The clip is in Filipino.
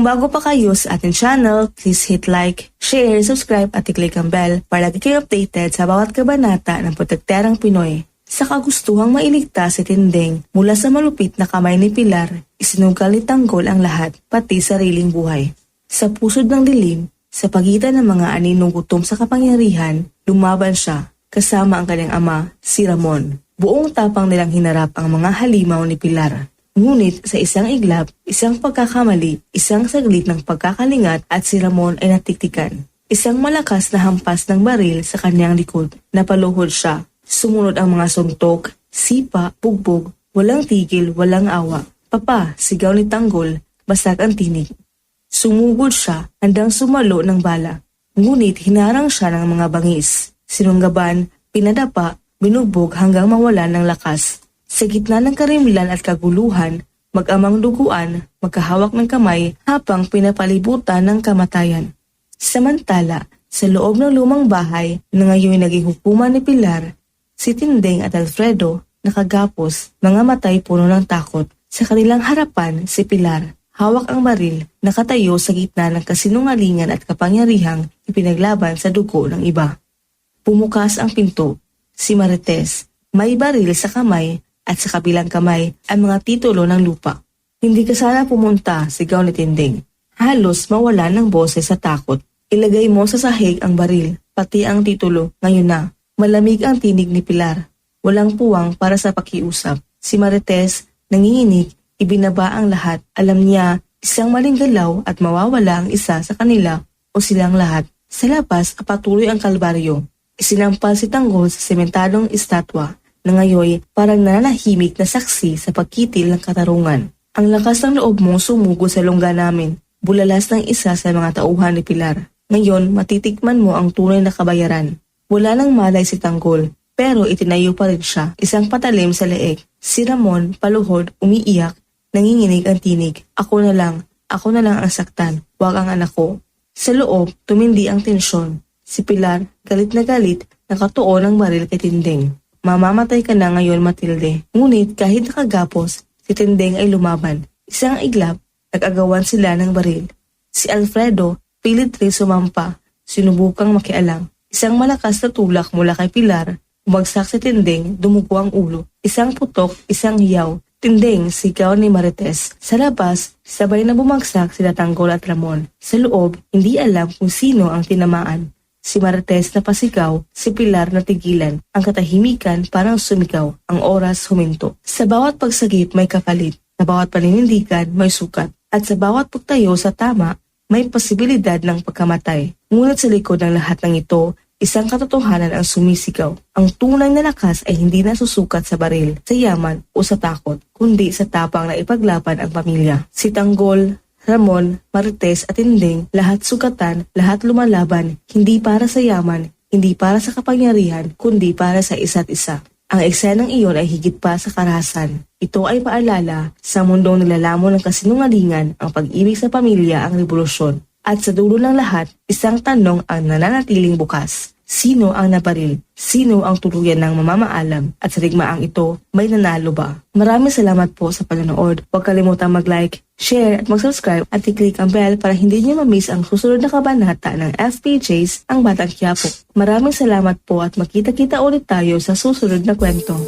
Kung bago pa kayo sa ating channel, please hit like, share, subscribe at i-click ang bell para lagi kayo updated sa bawat kabanata ng Protekterang Pinoy. Sa kagustuhang mailigtas si Tindeng mula sa malupit na kamay ni Pilar, isinugal ni Tanggol ang lahat, pati sariling buhay. Sa pusod ng dilim, sa pagitan ng mga aninong gutom sa kapangyarihan, lumaban siya kasama ang kanyang ama, si Ramon. Buong tapang nilang hinarap ang mga halimaw ni Pilar. Ngunit sa isang iglap, isang pagkakamali, isang saglit ng pagkakalingat at si Ramon ay natiktikan. Isang malakas na hampas ng baril sa kanyang likod. Napaluhod siya. Sumunod ang mga suntok, sipa, bugbog, walang tigil, walang awa. Papa, sigaw ni Tanggol, basag ang tinig. Sumugod siya, handang sumalo ng bala. Ngunit hinarang siya ng mga bangis. Sinunggaban, pinadapa, binugbog hanggang mawalan ng lakas. Sa gitna ng karimlan at kaguluhan, mag-amang duguan, magkahawak ng kamay habang pinapalibutan ng kamatayan. Samantala, sa loob ng lumang bahay na ngayon naging hukuman ni Pilar, si Tindeng at Alfredo nakagapos, mga matay puno ng takot. Sa kanilang harapan, si Pilar, hawak ang baril, nakatayo sa gitna ng kasinungalingan at kapangyarihang ipinaglaban sa dugo ng iba. Pumukas ang pinto. Si Marites, may baril sa kamay at sa kabilang kamay ang mga titulo ng lupa. Hindi ka sana pumunta, sigaw ni Tinding. Halos mawala ng boses sa takot. Ilagay mo sa sahig ang baril, pati ang titulo, ngayon na. Malamig ang tinig ni Pilar. Walang puwang para sa pakiusap. Si Marites, nanginginig, ibinaba ang lahat. Alam niya, isang maling galaw at mawawala ang isa sa kanila o silang lahat. Sa labas, patuloy ang kalbaryo. Isinampal si Tanggol sa sementadong estatwa na ngayon parang nananahimik na saksi sa pagkitil ng katarungan. Ang lakas ng loob mong sumugo sa lungga namin. Bulalas ng isa sa mga tauhan ni Pilar. Ngayon, matitikman mo ang tunay na kabayaran. Wala nang malay si Tanggol, pero itinayo pa rin siya, isang patalim sa leeg. Si Ramon, paluhod, umiiyak, nanginginig ang tinig. Ako na lang, ako na lang ang saktan, wag ang anak ko. Sa loob, tumindi ang tensyon. Si Pilar, galit na galit, nakatuon ang baril kay Tindeng. Mamamatay ka na ngayon, Matilde. Ngunit kahit nakagapos, si Tindeng ay lumaban. Isang iglap, nag-agawan sila ng baril. Si Alfredo, pilit rin sumampa, sinubukang makialam. Isang malakas na tulak mula kay Pilar, umagsak si Tindeng, dumugo ang ulo. Isang putok, isang hiyaw. Tindeng, sigaw ni Marites. Sa labas, sabay na bumagsak sila Tanggol at Ramon. Sa loob, hindi alam kung sino ang tinamaan. Si Marites na pasigaw, si Pilar na tigilan. Ang katahimikan parang sumigaw. Ang oras huminto. Sa bawat pagsagip may kapalit. Sa bawat paninindigan may sukat. At sa bawat pagtayo sa tama, may posibilidad ng pagkamatay. Ngunit sa likod ng lahat ng ito, isang katotohanan ang sumisigaw. Ang tunay na lakas ay hindi nasusukat sa baril, sa yaman o sa takot, kundi sa tapang na ipaglaban ang pamilya. Si Tanggol, Ramon, Marites at Tinding, lahat sugatan, lahat lumalaban, hindi para sa yaman, hindi para sa kapangyarihan, kundi para sa isa't isa. Ang eksenang iyon ay higit pa sa karahasan. Ito ay paalala sa mundong nilalamon ng kasinungalingan, ang pag-ibig sa pamilya ang revolusyon. At sa dulo ng lahat, isang tanong ang nananatiling bukas. Sino ang nabaril? Sino ang tuluyan ng mamamaalam? At sa digmaang ito, may nanalo ba? Maraming salamat po sa panonood. Huwag kalimutang mag-like, share at mag-subscribe at i-click ang bell para hindi niyo ma-miss ang susunod na kabanata ng FPJs ang Batang Quiapo. Maraming salamat po at makita-kita ulit tayo sa susunod na kwento.